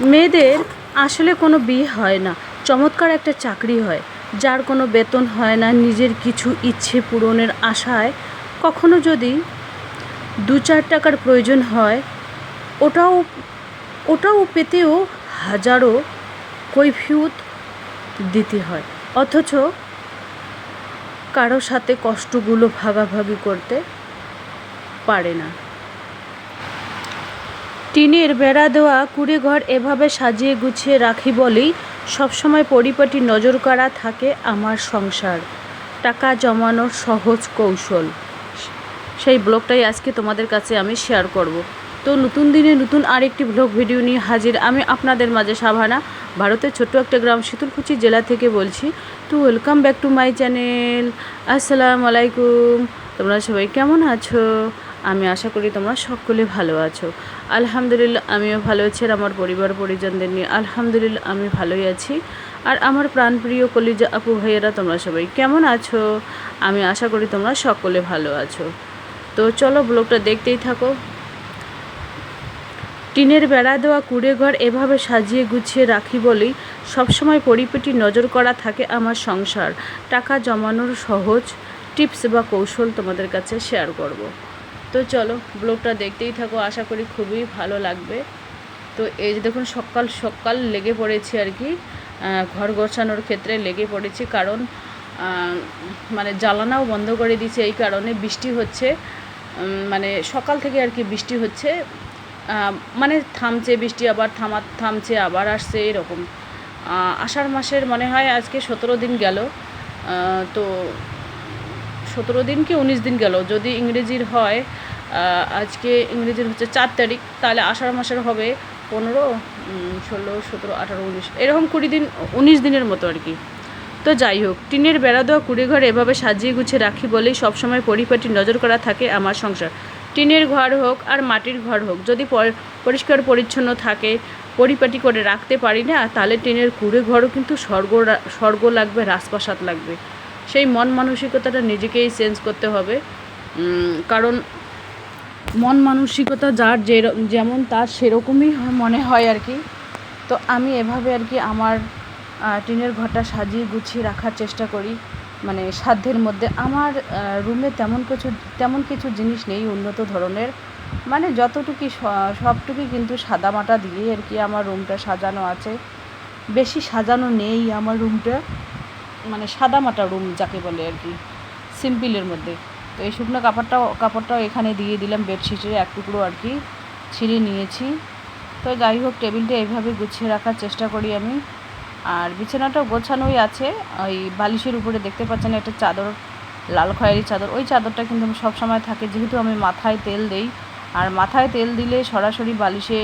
মেয়েদের আসলে কোনো বিয়ে হয় না। চমৎকার একটা চাকরি হয়, যার কোনো বেতন হয় না, নিজের কিছু ইচ্ছে পূরণের আশায়। কখনো যদি দু চার টাকার প্রয়োজন হয়, ওটাও ওটাও পেতেও হাজারো কৈফিয়ত দিতে হয়। অথচ কারও সাথে কষ্টগুলো ভাগাভাগি করতে পারে না। টিনের বেড়া দেওয়া কুড়ে ঘর এভাবে সাজিয়ে গুছিয়ে রাখি বলেই সবসময় পরিপাটি নজর করা থাকে আমার সংসার। টাকা জমানোর সহজ কৌশল। সেই ব্লগটাই আজকে তোমাদের কাছে আমি শেয়ার করব। তো নতুন দিনে নতুন আরেকটি ব্লগ ভিডিও নিয়ে হাজির আমি আপনাদের মাঝে সাভানা, ভারতের ছোট্ট একটা গ্রাম শীতলকুচি জেলা থেকে বলছি। তো welcome back to my channel আসসালামু আলাইকুম। তোমরা সবাই কেমন আছো? আমি আশা করি তোমরা সকলে ভালো আছো। আলহামদুলিল্লাহ, আমিও ভালো আছি আর আমার পরিবার পরিজনদের নিয়ে আলহামদুলিল্লাহ, আমি ভালোই আছি। আর আমার প্রাণপ্রিয় কলিজা আপু, ভাইয়েরা, তোমরা সবাই কেমন আছো? আমি আশা করি তোমরা সকলে ভালো আছো। তো চলো ব্লগটা দেখতেই থাকো। টিনের বেড়া দেওয়া কুড়ে ঘর এভাবে সাজিয়ে গুছিয়ে রাখি বলেই সবসময় পরিপেটি নজর করা থাকে আমার সংসার। টাকা জমানোর সহজ টিপস বা কৌশল তোমাদের কাছে শেয়ার করব। তো চলো ব্লগটা দেখতেই থাকো, আশা করি খুবই ভালো লাগবে। তো এই যে দেখুন, সকাল সকাল লেগে পড়েছি আর কি। ঘর গোছানোর ক্ষেত্রে লেগে পড়েছি কারণ মানে জ্বালানাও বন্ধ করে দিয়েছে এই কারণে বৃষ্টি হচ্ছে। মানে সকাল থেকে আর কি বৃষ্টি হচ্ছে। মানে থামছে বৃষ্টি, আবার থামা, থামছে, আবার আসছে এরকম। আষাঢ় মাসের মনে হয় আজকে সতেরো দিন গেল। তো সতেরো দিন কি উনিশ দিন গেল? যদি ইংরেজির হয় আজকে ইংরেজির হচ্ছে চার তারিখ, তাহলে আষাঢ় মাসের হবে পনেরো ষোলো, সতেরো, আঠারো, উনিশ, এরকম কুড়ি দিন, উনিশ দিনের মতো আর কি। তো যাই হোক, টিনের বেড়া দেওয়া কুড়ে ঘর এভাবে সাজিয়ে গুছিয়ে রাখি বলেই সবসময় পরিপাটি নজর করা থাকে আমার সংসার। টিনের ঘর হোক আর মাটির ঘর হোক, যদি পরিষ্কার পরিচ্ছন্ন থাকে, পরিপাটি করে রাখতে পারি না, তাহলে টিনের কুড়ে ঘরও কিন্তু স্বর্গ স্বর্গ লাগবে, রাজপ্রাসাদ লাগবে। সেই মন মানসিকতাটা নিজেকেই চেঞ্জ করতে হবে। কারণ মন মানসিকতা যার যে যেমন তার সেরকমই মনে হয় আর কি। তো আমি এভাবে আর কি আমার টিনের ঘরটা সাজিয়ে গুছিয়ে রাখার চেষ্টা করি। মানে সাধ্যের মধ্যে। আমার রুমে তেমন কিছু তেমন কিছু জিনিস নেই উন্নত ধরনের। মানে যতটুকু সবটুকুই কিন্তু সাদামাটা দিয়ে আর কি আমার রুমটা সাজানো আছে। বেশি সাজানো নেই আমার রুমটা। মানে সাদামাটা রুম যাকে বলে আর কি। সিম্পলের মধ্যে। তো এই শুকনো কাপড়টাও কাপড়টাও এখানে দিয়ে দিলাম বেডশিটের এক টুকরো আর কি, ছিঁড়ে নিয়েছি। তো যাই হোক, টেবিলটা এইভাবে গুছিয়ে রাখার চেষ্টা করি আমি। আর বিছানাটাও গোছানোই আছে, ওই বালিশের উপরে দেখতে পাচ্ছেন একটা চাদর, লাল খয়েরি চাদর। ওই চাদরটা কিন্তু আমি সবসময় থাকে, যেহেতু আমি মাথায় তেল দেই। আর মাথায় তেল দিলে সরাসরি বালিশে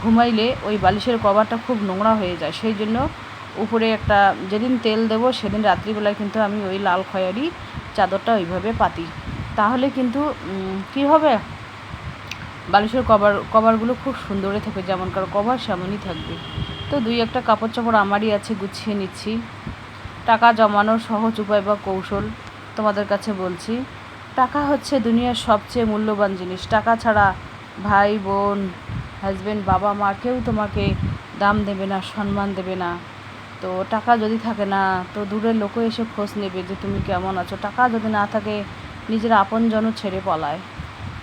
ঘুমাইলে ওই বালিশের কভারটা খুব নোংরা হয়ে যায়। সেই জন্য উপরে একটা, যেদিন তেল দেবো সেদিন রাত্রিবেলায় কিন্তু আমি ওই লাল খয়েরি চাদরটা ওইভাবে পাতি। তাহলে কিন্তু কী হবে? বালিশের কভার, কভারগুলো খুব সুন্দরই থাকবে, যেমন কারও কভার সেমনই থাকবে। তো দুই একটা কাপড় চোপড় আমারই আছে, গুছিয়ে নিচ্ছি। টাকা জমানোর সহজ উপায় বা কৌশল তোমাদের কাছে বলছি। টাকা হচ্ছে দুনিয়ার সবচেয়ে মূল্যবান জিনিস। টাকা ছাড়া ভাই, বোন হাজবেন্ড বাবা মা কেউ তোমাকে দাম দেবে না, সম্মান দেবে না। তো টাকা যদি থাকে না, তো দূরের লোকও এসে খোঁজ নেবে যে তুমি কেমন আছো। টাকা যদি না থাকে, নিজের আপনজনও ছেড়ে পলায়।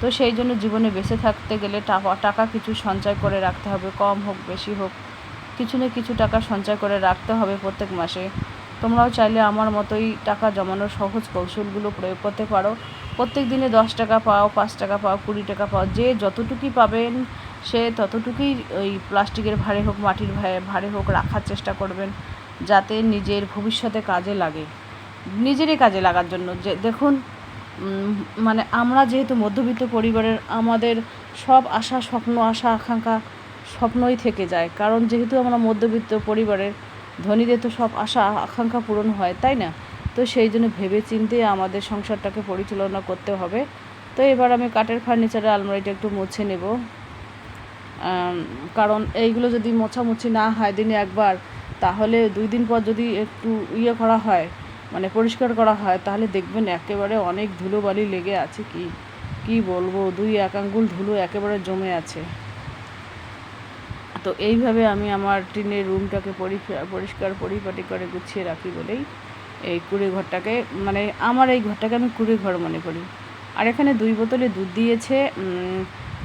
তো সেই জন্য জীবনে বেঁচে থাকতে গেলে টাকা কিছু সঞ্চয় করে রাখতে হবে, কম হোক, বেশি হোক। কিছু না কিছু টাকা সঞ্চয় করে রাখতে হবে প্রত্যেক মাসে। তোমরাও চাইলে আমার মতোই টাকা জমানোর সহজ কৌশলগুলো প্রয়োগ করতে পারো। প্রত্যেক দিনে দশ টাকা পাও, পাঁচ টাকা পাও, কুড়ি টাকা পাও, যে যতটুকুই পাবেন, সে ততটুকুই ওই প্লাস্টিকের ভারে হোক, মাটির ভারে হোক রাখার চেষ্টা করবেন। যাতে নিজের ভবিষ্যতে কাজে লাগে, নিজেরই কাজে লাগার জন্য। যে দেখুন মানে আমরা যেহেতু মধ্যবিত্ত পরিবারের, আমাদের সব আশা, স্বপ্ন, আশা, আকাঙ্ক্ষা স্বপ্নই থেকে যায়। কারণ যেহেতু আমরা মধ্যবিত্ত পরিবারের, ধনীদের তো সব আশা, আকাঙ্ক্ষা পূরণ হয়, তাই না? তো সেই জন্য ভেবে চিন্তে আমাদের সংসারটাকে পরিচালনা করতে হবে। তো এবার আমি কাঠের ফার্নিচারের আলমারিটা একটু মুছে নেব। কারণ এইগুলো যদি মোছামুছি না হয়, দিনে একবার তাহলে দুই দিন পর যদি একটু ইয়ে করা হয় মানে পরিষ্কার করা হয়, তাহলে দেখবেন একেবারে অনেক ধুলোবালি লেগে আছে কি কি বলব? দুই এক আঙ্গুল ধুলো একেবারে জমে আছে। তো এইভাবে আমি আমার টিনের রুমটাকে পরিষ্কার পরিপাটি করে গুছিয়ে রাখি বলেই এই কুড়ে ঘরটাকে মানে আমার এই ঘরটাকে আমি কুড়ে ঘর মনে করি। আর এখানে দুই বোতলে দুধ দিয়েছে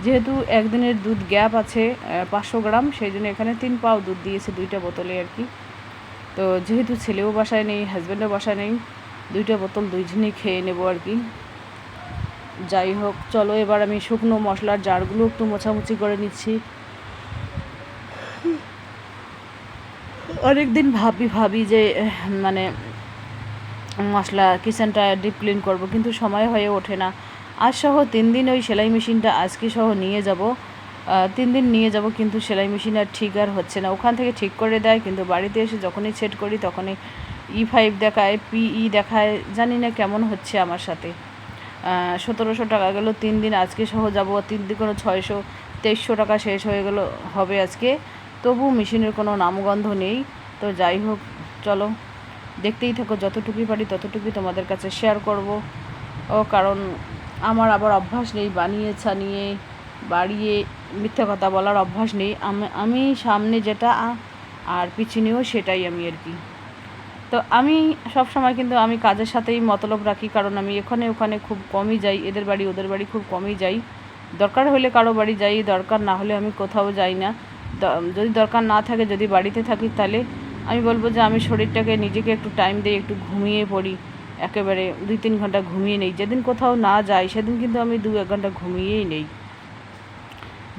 যেহেতু একদিনের দুধ গ্যাপ আছে পাঁচশো গ্রাম, সেই জন্য এখানে তিন পাও দুধ দিয়েছে দুইটা বোতলে আর কি। তো যেহেতু ছেলেও বাসায় নেই হাজব্যান্ডও বাসায় নেই, দুইটা বোতল দুইজনেই খেয়ে নেব আর কি। যাই হোক, চলো এবার আমি শুকনো মশলার জারগুলো একটু মোছামুছি করে নিচ্ছি। অনেকদিন ভাবি ভাবি যে মানে মশলা কিচেনটা ডিপ ক্লিন করব, কিন্তু সময় হয়ে ওঠে না। আজ সহ তিন দিন ওই সেলাই মেশিনটা আজকে সহ নিয়ে যাব। তিন দিন নিয়ে যাব কিন্তু সেলাই মেশিন আর ঠিক আর হচ্ছে না। ওখান থেকে ঠিক করে দেয় কিন্তু বাড়িতে এসে যখনই সেট করি তখনই ই ফাইভ দেখায় পিই দেখায়, জানি না কেমন হচ্ছে আমার সাথে। সতেরোশো টাকা গেল তিন দিন, আজকে সহ যাব। তিন দিন কোনো ছয়শো, তেইশশো টাকা শেষ হয়ে গেল, হবে আজকে। তবু মেশিনের কোনো নামগন্ধ নেই। তো যাই হোক, চলো। দেখতেই থাকো, যতটুকুই পারি ততটুকুই তোমাদের কাছে শেয়ার করব। ও, কারণ আমার আবার অভ্যাস নেই, বানিয়ে ছানিয়ে, বাড়িয়ে মিথ্যা কথা বলার অভ্যাস নেই। আমি- আমি সামনে যেটা আর পিছনেও সেটাই আমি আর কি। তো আমি সব সময় কিন্তু আমি কাজের সাথেই মতলব রাখি, কারণ আমি এখানে ওখানে খুব কমই যাই, এদের বাড়ি ওদের বাড়ি খুব কমই যাই। দরকার হলে কারও বাড়ি যাই, দরকার না হলে আমি কোথাও যাই না। যদি দরকার না থাকে, যদি বাড়িতে থাকি, তাহলে আমি বলব যে আমি শরীরটাকে নিজেকে একটু টাইম দিই, একটু ঘুমিয়ে পড়ি। একেবারে দুই তিন ঘণ্টা ঘুমিয়ে নেই। যেদিন কোথাও না যাই, সেদিন কিন্তু আমি দু এক ঘণ্টা ঘুমিয়েই নেই।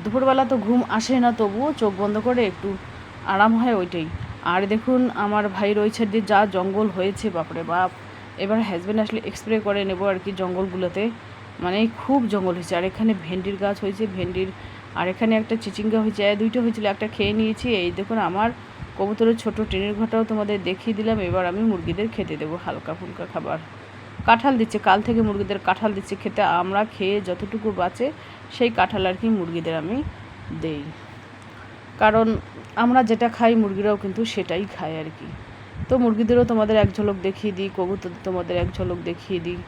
দুপুরবেলা তো ঘুম আসে না, তবুও চোখ বন্ধ করে একটু আরাম হয় ওইটাই। আর দেখুন, আমার ওই সাইড দিয়ে যা জঙ্গল হয়েছে, বাপরে বাপ। এবার হাজব্যান্ড আসলে এক্সপ্রে করে নেব আর কি জঙ্গলগুলোতে। মানে খুব জঙ্গল হয়েছে। আর এখানে ভেন্ডির গাছ হয়েছে, ভেন্ডির আর এখানে একটা চিচিঙ্গা হয়েছে, দুইটা হয়েছিল, একটা খেয়ে নিয়েছি। এই দেখুন, আমার কবুতরের ছোট ট্রেনের ঘরটাও তোমাদের দেখিয়ে দিলাম। এবার আমি মুরগিদের খেতে দেবো হালকা ফুলকা খাবার। কাঁঠাল দিচ্ছে, কাল থেকে মুরগিদের কাঁঠাল দিচ্ছে খেতে। আমরা খেয়ে যতটুকু বাঁচে, সেই কাঁঠাল আর কি মুরগিদের আমি দেই। কারণ আমরা যেটা খাই, মুরগিরাও কিন্তু সেটাই খায় আর কি। তো মুরগিদেরও তোমাদের এক ঝলক দেখিয়ে দিই, কবুতর তোমাদের এক ঝলক দেখিয়ে দিই।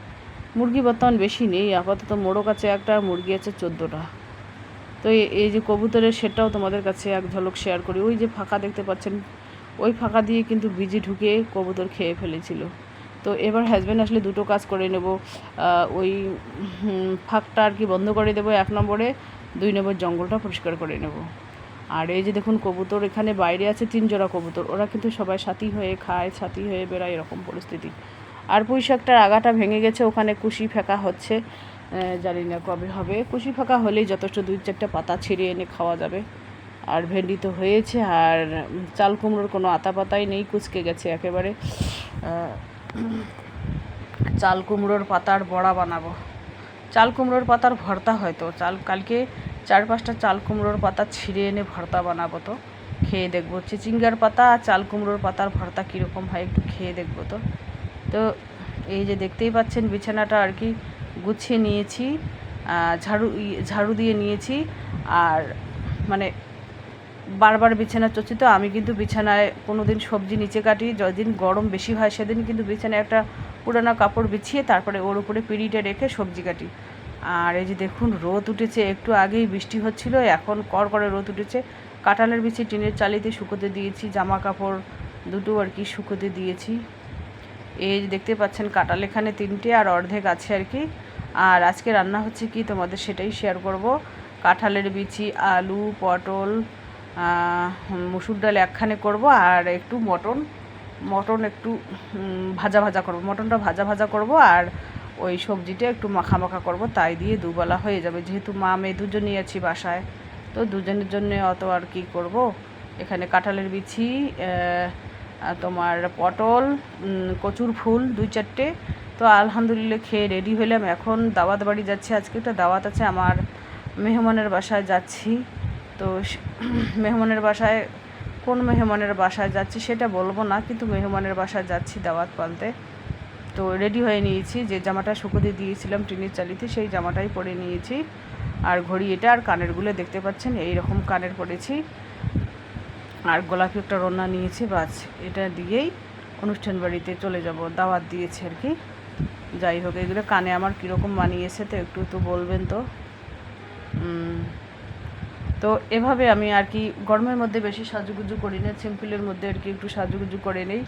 মুরগি বর্তমান বেশি নেই, আপাতত মোড়ো কাছে একটা, মুরগি আছে চোদ্দোটা। তো এই- যে কবুতরের সেটাও তোমাদের কাছে এক ঝলক শেয়ার করি। ওই যে ফাঁকা দেখতে পাচ্ছেন, ওই ফাঁকা দিয়ে কিন্তু বিজি ঢুকে কবুতর খেয়ে ফেলেছিল। তো এবার হাজব্যান্ড আসলে দুটো কাজ করে নেব। ওই ফাঁকটা আর কি বন্ধ করে দেবো এক নম্বরে, দুই নম্বর জঙ্গলটা পরিষ্কার করে নেব। আর এই যে দেখুন, কবুতর এখানে বাইরে আছে, তিন জোড়া কবুতর। ওরা কিন্তু সবাই সাথী হয়ে খায়, সাথী হয়ে বেড়ায়, এরকম পরিস্থিতি। আর পুঁই শাকটার আগাটা ভেঙে গেছে, ওখানে কুশি ফেঁকা হচ্ছে। জানি না কবে হবে। কুশি ফাঁকা হলেই যথেষ্ট দুই চারটে পাতা ছিঁড়ে এনে খাওয়া যাবে। আর ভেন্ডি তো হয়েছে, আর চাল কুমড়োর কোনো আতা পাতাই নেই, কুচকে গেছে একেবারে। চাল কুমড়োর পাতার বড়া বানাবো। চাল কুমড়োর পাতার ভর্তা হয়তো চাল কালকে চার পাঁচটা চাল কুমড়োর পাতা ছিঁড়ে এনে ভর্তা বানাবো তো। খেয়ে দেখব। চিচিঙ্গার পাতা আর চাল কুমড়োর পাতার ভর্তা কীরকম হয় একটু খেয়ে দেখব তো। তো এই যে দেখতেই পাচ্ছেন বিছানাটা আর কি। গুছিয়ে নিয়েছি ঝাড়ু ঝাড়ু দিয়ে নিয়েছি। আর মানে বারবার বিছানা চড়ছি তো আমি কিন্তু বিছানায় কোনো দিন সবজি নিচে কাটি, যেদিন গরম বেশি হয় সেদিন কিন্তু বিছানায় একটা পুরানো কাপড় বিছিয়ে তারপরে ওর উপরে পিঁড়িটা রেখে সবজি কাটি। আর এই যে দেখুন, রোদ উঠেছে, একটু আগেই বৃষ্টি হচ্ছিল, এখন কর করে রোদ উঠেছে। কাঁঠালের বিছি টিনের চালিতে শুকোতে দিয়েছি জামা কাপড় দুটো আর কি শুকোতে দিয়েছি। এই দেখতে পাচ্ছেন, কাঁঠাল এখানে তিনটে আর অর্ধেক আছে আর কি। আর আজকে রান্না হচ্ছে কি তোমাদের সেটাই শেয়ার করব। কাঁঠালের বিচি, আলু, পটল মুসুর ডাল একখানে করব আর একটু মটন। মটন একটু ভাজা ভাজা করব। মটনটা ভাজা ভাজা করব আর ওই সবজিটা একটু মাখা মাখা করব। তাই দিয়ে দুবেলা হয়ে যাবে। যেহেতু মা মেয়ে দুজনেই আছি বাসায়, তো দুজনের জন্য অত আর কি করব? এখানে কাঁঠালের বিচি তোমার পটল কচুর ফুল, দুই চারটে। তো আলহামদুলিল্লাহ খেয়ে রেডি হলাম। এখন দাওয়াত বাড়ি যাচ্ছি, আজকে একটা দাওয়াত আছে আমার মেহমানের বাসায় যাচ্ছি। তো মেহমানের বাসায়, কোন মেহমানের বাসায় যাচ্ছি সেটা বলব না, কিন্তু মেহমানের বাসায় যাচ্ছি দাওয়াত পালতে। তো রেডি হয়ে নিয়েছি, যে জামাটা শুকোতে দিয়েছিলাম টিনের চালিতে, সেই জামাটাই পরে নিয়েছি। আর ঘড়ি এটা আর কানেরগুলো দেখতে পাচ্ছেন এই রকম কানের পরেছি। আর গোলাপি একটা রান্না নিয়েছি, বাস এটা দিয়েই অনুষ্ঠান বাড়িতে চলে যাব, দাওয়াত দিয়েছে আর কি। যাই হোক, এগুলো কানে আমার কীরকম মানিয়েছে তো একটু তো বলবেন তো। তো এভাবে আমি আর কি গরমের মধ্যে বেশি সাজুগুজু করি না, সিম্পলের মধ্যে আর কি একটু সাজুগুজু করে নেই।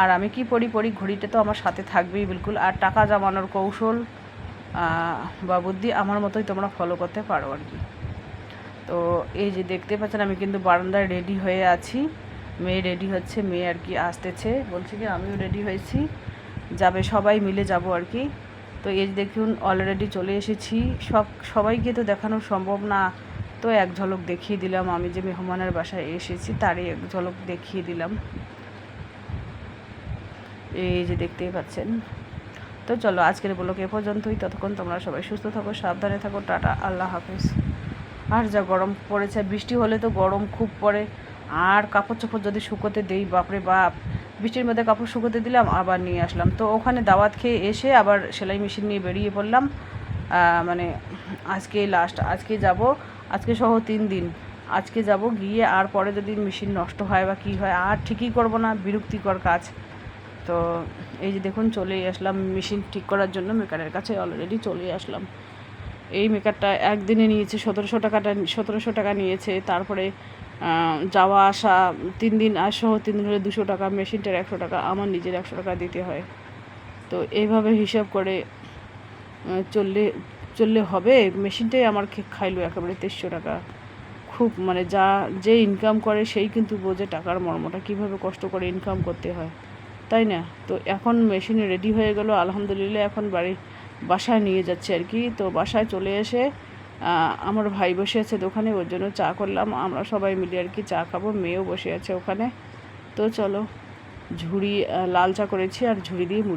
আর আমি কি পরি পরি ঘড়িটা তো আমার সাথে থাকবেই বিলকুল। আর টাকা জমানোর কৌশল বা বুদ্ধি আমার মতোই তোমরা ফলো করতে পারো আর কি। তো এই যে দেখতে পাচ্ছেন, আমি কিন্তু বারান্দায় রেডি হয়ে আছি। মেয়ে রেডি হচ্ছে, মেয়ে আর কি আসতেছে। বলছে কি, আমিও রেডি হয়েছি। যাবে, সবাই মিলে যাব আর কি। তো এই দেখুন অলরেডি চলে এসেছি। সব সবাইকে তো দেখানো সম্ভব না। তো এক ঝলক দেখিয়ে দিলাম, আমি যে মেহমানের বাসায় এসেছি, তারই এক ঝলক দেখিয়ে দিলাম। এই যে দেখতেই পাচ্ছেন। তো চলো, আজকের ব্লগ এ পর্যন্তই। ততক্ষণ তোমরা সবাই সুস্থ থাকো, সাবধানে থাকো, টাটা, আল্লাহ হাফিজ। আর যা গরম পড়েছে, বৃষ্টি হলে তো গরম খুব পড়ে। আর কাপড় চোপড় যদি শুকোতে দিই, বাপরে বাপ, বৃষ্টির মধ্যে কাপড় শুকোতে দিলাম, আবার নিয়ে আসলাম। তো ওখানে দাওয়াত খেয়ে এসে আবার সেলাই মেশিন নিয়ে বেরিয়ে পড়লাম। মানে আজকে লাস্ট আজকে যাব, আজকে সহ তিন দিন। আজকে যাব গিয়ে আর পরে যদি মেশিন নষ্ট হয় বা কী হয়, আর ঠিকই করব না, বিরক্তিকর কাজ। তো এই যে দেখুন, চলেই আসলাম মেশিন ঠিক করার জন্য, মেকারের কাছে অলরেডি চলেই আসলাম। এই মেকারটা একদিনে নিয়েছে, সতেরোশো টাকাটা, সতেরোশো টাকা নিয়েছে, তারপরে যাওয়া আসা, তিন দিন আসো, তিন দিন হলে দুশো টাকা, মেশিনটার একশো টাকা, আমার নিজের একশো টাকা দিতে হয়। তো এইভাবে হিসাব করে চললে চললে হবে। মেশিনটাই আমার খাইলো একেবারে তেইশশো টাকা। খুব মানে যা, যে ইনকাম করে সেই কিন্তু বোঝে টাকার মর্মটা, কীভাবে কষ্ট করে ইনকাম করতে হয়। তাই না? তো এখন মেশিন রেডি হয়ে গেল, আলহামদুলিল্লাহ, এখন বাড়ি, বাসায় নিয়ে যাচ্ছে আর কি। তো বাসায় চলে এসে আমার ভাই বসে আছে দোকানে, ওর জন্য চা করলাম। আমরা সবাই মিলে আর কি চা খাব, মেয়েও বসে আছে ওখানে। তো চলো, ঝুড়ি লাল চা করেছি আর ঝুড়ি দিয়ে মুড়ি